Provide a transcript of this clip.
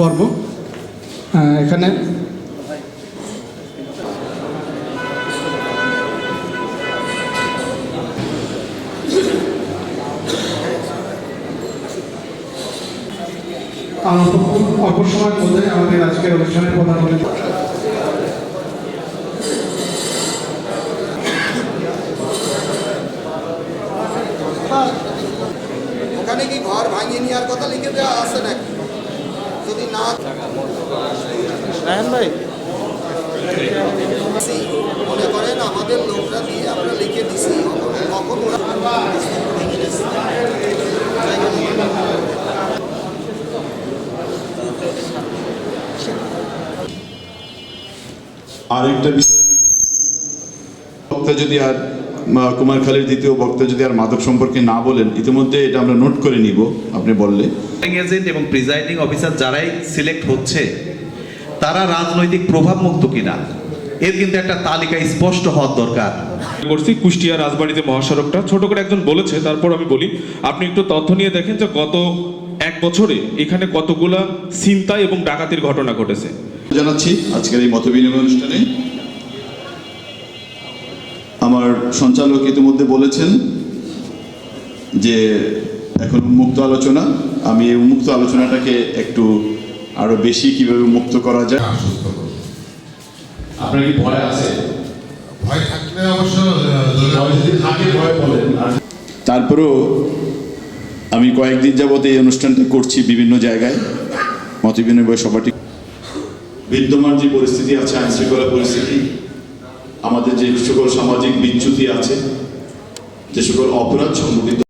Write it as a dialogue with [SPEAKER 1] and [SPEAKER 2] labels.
[SPEAKER 1] পর্ব। এখানে অল্প সময়ের মধ্যে আমাদের আজকের অনুষ্ঠানের প্রধান অতিথি।
[SPEAKER 2] ওখানে কি ঘর ভাঙিয়ে নেওয়ার কথা লিখে দেওয়া আছে নাকি? যদি ভাই। মনে করেন আমাদের লোকরা দিয়ে আমরা লিখে দিছি কখন ওরা
[SPEAKER 3] আরেকটা বিষয় বক্তা যদি আর কুমারখালীর দ্বিতীয় বক্তা যদি আর মাদক সম্পর্কে না বলেন ইতিমধ্যে এটা আমরা নোট করে নিব আপনি বললে।
[SPEAKER 4] এজেন্ট এবং প্রিজাইডিং অফিসার যারাই সিলেক্ট হচ্ছে তারা রাজনৈতিক প্রভাব মুক্ত কিনা এর কিন্তু একটা তালিকা স্পষ্ট হওয়ার দরকার।
[SPEAKER 5] করছি কুষ্টিয়া রাজবাড়িতে মহাসড়কটা ছোট করে একজন বলেছে তারপর আমি বলি আপনি একটু তথ্য নিয়ে দেখেন যে গত এক বছরে এখানে কতগুলা ছিনতাই এবং ডাকাতির ঘটনা ঘটেছে।
[SPEAKER 3] জানাচ্ছি আজকের এই মতবিনিময় অনুষ্ঠানে আমার সঞ্চালক ইতিমধ্যে বলেছেন যে এখন উন্মুক্ত আলোচনা। আমি এই উন্মুক্ত আলোচনাটাকে একটু আরও বেশি কীভাবে মুক্ত করা যায়। আপনার কি ভয় আছে?
[SPEAKER 6] ভয় থাকলে অবশ্য আহ,
[SPEAKER 3] তারপরেও আমি কয়েকদিন যাবত এই অনুষ্ঠানটা করছি বিভিন্ন জায়গায়। মতবিনিময় সভাটি বিদ্যমান যে পরিস্থিতি আছে আইন শৃঙ্খলা পরিস্থিতি আমাদের যে সকল সামাজিক বিচ্যুতি আছে যে সকল অপরাধ সংঘটিত